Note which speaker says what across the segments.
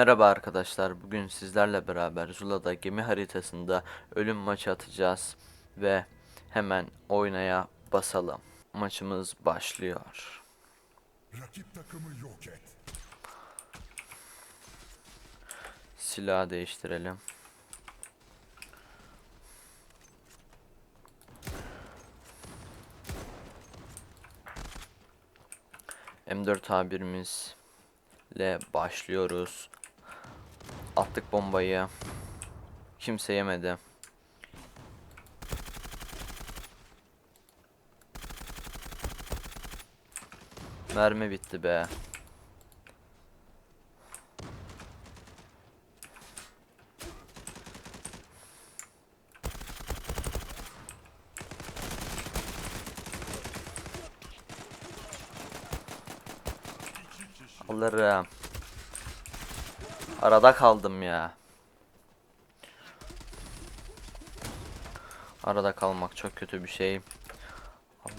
Speaker 1: Merhaba arkadaşlar. Bugün sizlerle beraber Zula'da gemi haritasında ölüm maçı atacağız ve hemen oynaya basalım. Maçımız başlıyor.
Speaker 2: Rakip takımı yok et.
Speaker 1: Silahı değiştirelim. M4 A1'imizle başlıyoruz. Attık bombayı. Kimse yemedi. Mermi bitti be. Alırım. Arada kaldım ya. Arada kalmak çok kötü bir şey.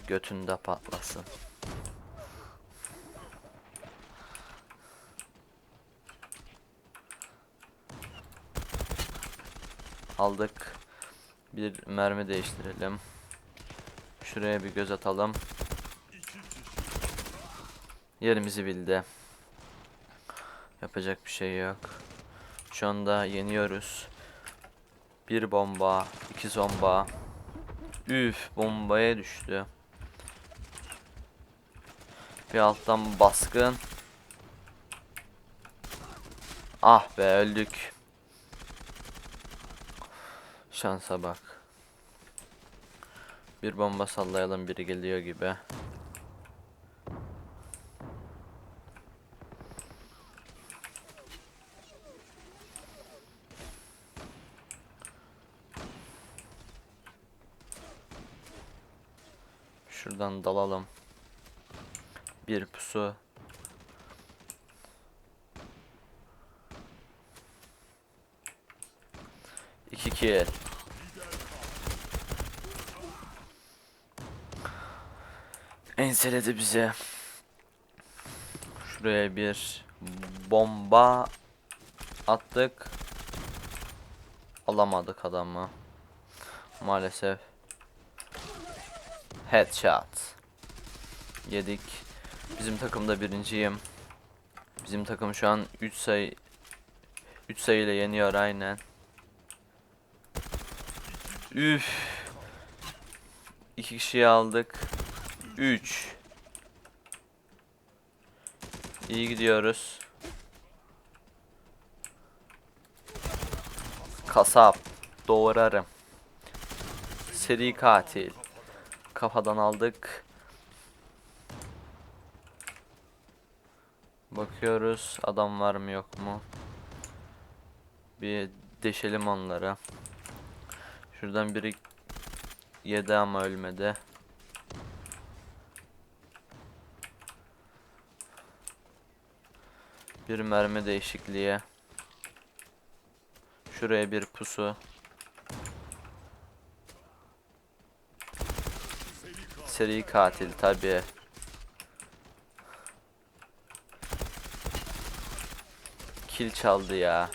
Speaker 1: Götünde patlasın. Aldık. Bir mermi değiştirelim. Şuraya bir göz atalım. Yerimizi bildi. Yapacak bir şey yok. Şu anda yeniyoruz. Bir bomba, iki bomba. Üf, bombaya düştü. Bir alttan baskın. Ah be öldük. Şansa bak. Bir bomba sallayalım biri geliyor gibi. Şuradan dalalım. Bir pusu. İki kill. Enseledi bize. Şuraya bir bomba attık. Alamadık adamı. Maalesef. Headshot. Yedik. Bizim takımda birinciyim. Bizim takım şu an 3 sayı 3 sayıyla yeniyor aynen. Üf. İki kişiyi aldık. 3. İyi gidiyoruz. Kasap. Doğrarım. Seri katil. Kafadan aldık. Bakıyoruz adam var mı yok mu? Bir deşelim onları. Şuradan biri yedi ama ölmedi. Bir mermi değişikliği. Şuraya bir pusu. Seri katil tabi. Kil çaldı ya.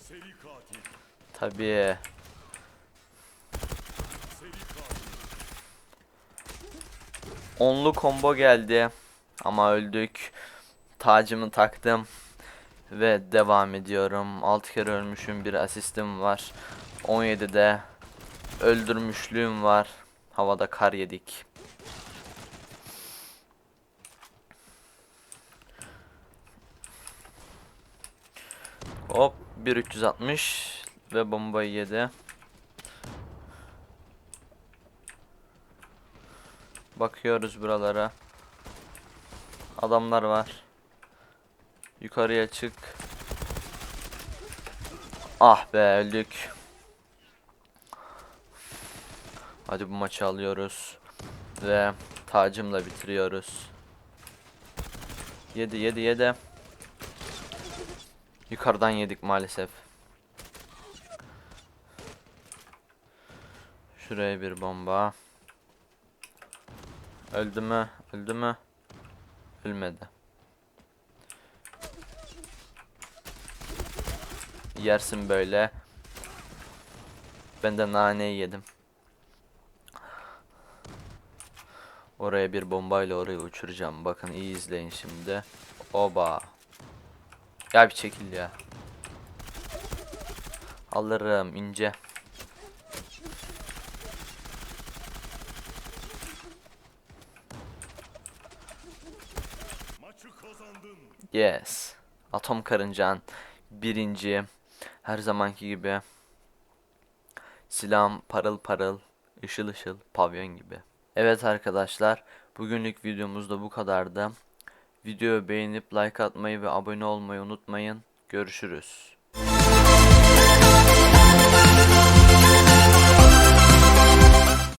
Speaker 2: Seri katil.
Speaker 1: Tabi.
Speaker 2: Seri katil.
Speaker 1: Onlu combo geldi. Ama öldük. Tacımı taktım. Ve devam ediyorum. 6 kere ölmüşüm. Bir asistim var. 17'de öldürmüşlüğüm var. Havada kar yedik. Hop 1360 ve bombayı yedi. Bakıyoruz buralara. Adamlar var. Yukarıya çık. Ah be öldük. Hadi bu maçı alıyoruz. Ve tacımla bitiriyoruz. 7 7 7. Yukarıdan yedik maalesef. Şuraya bir bomba. Öldü mü? Öldü mü? Ölmedi. Yersin böyle. Ben de naneyi yedim. Oraya bir bombayla orayı uçuracağım. Bakın iyi izleyin şimdi. Oba. Ya bir çekil ya. Alırım ince. Yes. Atom karıncan birinci. Her zamanki gibi. Silahım parıl parıl, ışıl ışıl, pavyon gibi. Evet arkadaşlar, bugünlük videomuz da bu kadardı. Videoyu beğenip like atmayı ve abone olmayı unutmayın. Görüşürüz.